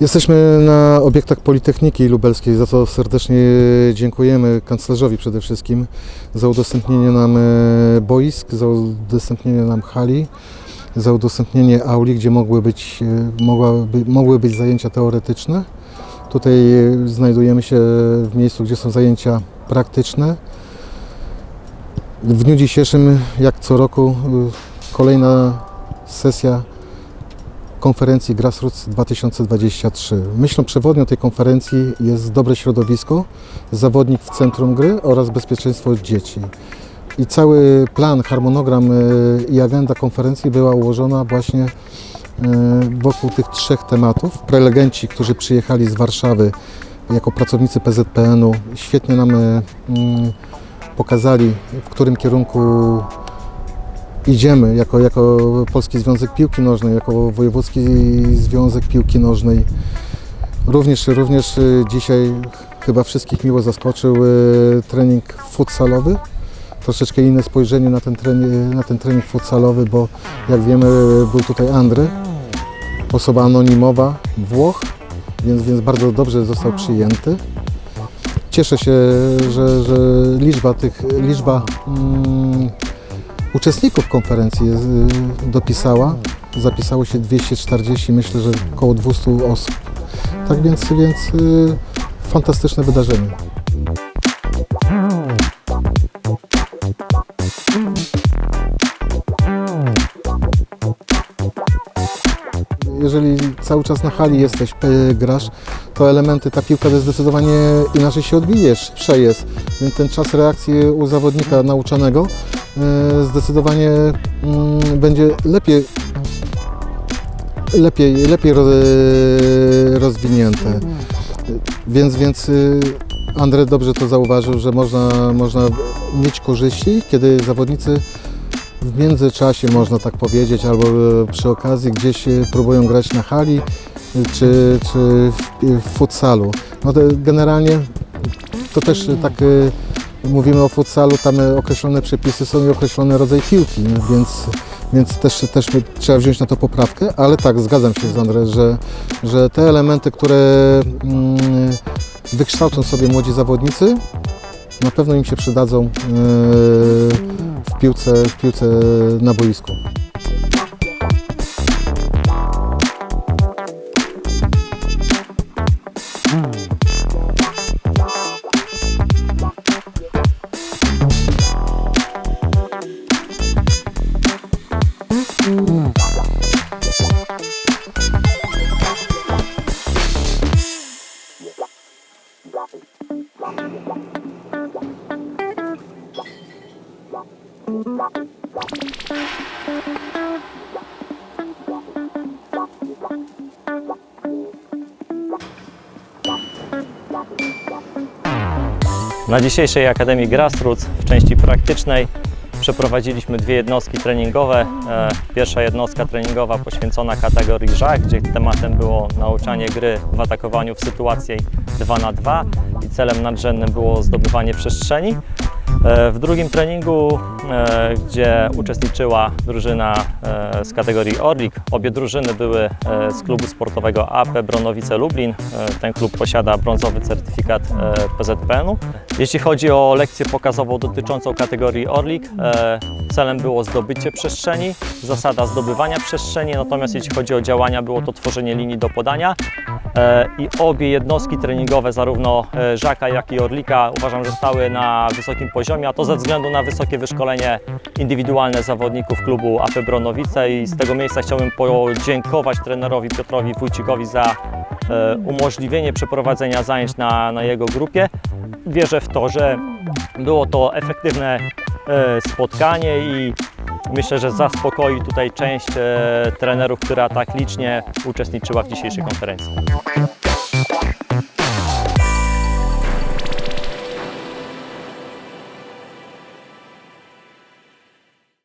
Jesteśmy na obiektach Politechniki Lubelskiej, za co serdecznie dziękujemy kanclerzowi przede wszystkim za udostępnienie nam e, boisk, za udostępnienie nam hali, za udostępnienie auli, gdzie mogły być, e, mogłaby, mogły być zajęcia teoretyczne. Tutaj e, znajdujemy się w miejscu, gdzie są zajęcia praktyczne. W dniu dzisiejszym, jak co roku, kolejna sesja konferencji Grassroots 2023. Myślą przewodnią tej konferencji jest dobre środowisko, zawodnik w centrum gry oraz bezpieczeństwo dzieci. I cały plan, harmonogram y, i agenda konferencji była ułożona właśnie y, wokół tych trzech tematów. Prelegenci, którzy przyjechali z Warszawy jako pracownicy PZPN-u, świetnie nam mm, pokazali, w którym kierunku idziemy jako, jako Polski Związek Piłki Nożnej, jako Wojewódzki Związek Piłki Nożnej. Również, również y, dzisiaj chyba wszystkich miło zaskoczył y, trening futsalowy. Troszeczkę inne spojrzenie na ten, trening, na ten trening futsalowy, bo jak wiemy był tutaj Andry, osoba anonimowa, Włoch, więc, więc bardzo dobrze został przyjęty. Cieszę się, że, że liczba tych, liczba mm, uczestników konferencji y, dopisała. Zapisało się 240, myślę, że około 200 osób. Tak więc, więc y, fantastyczne wydarzenie. Jeżeli cały czas na hali jesteś, y, grasz, to elementy, ta piłka zdecydowanie inaczej się odbije, szybsza jest. Więc ten czas reakcji u zawodnika nauczonego y, zdecydowanie mm, będzie lepiej, lepiej, lepiej roz, rozwinięte. Więc, więc y, Andrzej dobrze to zauważył, że można, można mieć korzyści, kiedy zawodnicy w międzyczasie, można tak powiedzieć, albo e, przy okazji gdzieś e, próbują grać na hali, e, czy, czy w, futsalu. No to generalnie to też e, tak e, mówimy o futsalu, tam określone przepisy są i określony rodzaj piłki, więc, więc też, też trzeba wziąć na to poprawkę, ale tak, zgadzam się z André, że, że te elementy, które mm, wykształcą sobie młodzi zawodnicy, na pewno im się przydadzą e, w piłce, w piłce na boisku. Na dzisiejszej Akademii Grassroots w części praktycznej przeprowadziliśmy dwie jednostki treningowe. E, Pierwsza jednostka treningowa poświęcona kategorii żach, gdzie tematem było nauczanie gry w atakowaniu w sytuacji 2 na 2 i celem nadrzędnym było zdobywanie przestrzeni. E, W drugim treningu, e, gdzie uczestniczyła drużyna e, z kategorii Orlik, obie drużyny były z klubu sportowego AP Bronowice Lublin. Ten klub posiada brązowy certyfikat PZPN-u. Jeśli chodzi o lekcję pokazową dotyczącą kategorii Orlik, celem było zdobycie przestrzeni, zasada zdobywania przestrzeni, natomiast jeśli chodzi o działania, było to tworzenie linii do podania. E, I obie jednostki treningowe, zarówno e, Żaka, jak i Orlika, uważam, że stały na wysokim poziomie, a to ze względu na wysokie wyszkolenie indywidualne zawodników klubu AP Bronowice i z tego miejsca chciałbym podziękować trenerowi Piotrowi Wójcikowi za e, umożliwienie przeprowadzenia zajęć na, na jego grupie. Wierzę w to, że było to efektywne spotkanie i myślę, że zaspokoi tutaj część e, trenerów, która tak licznie uczestniczyła w dzisiejszej konferencji.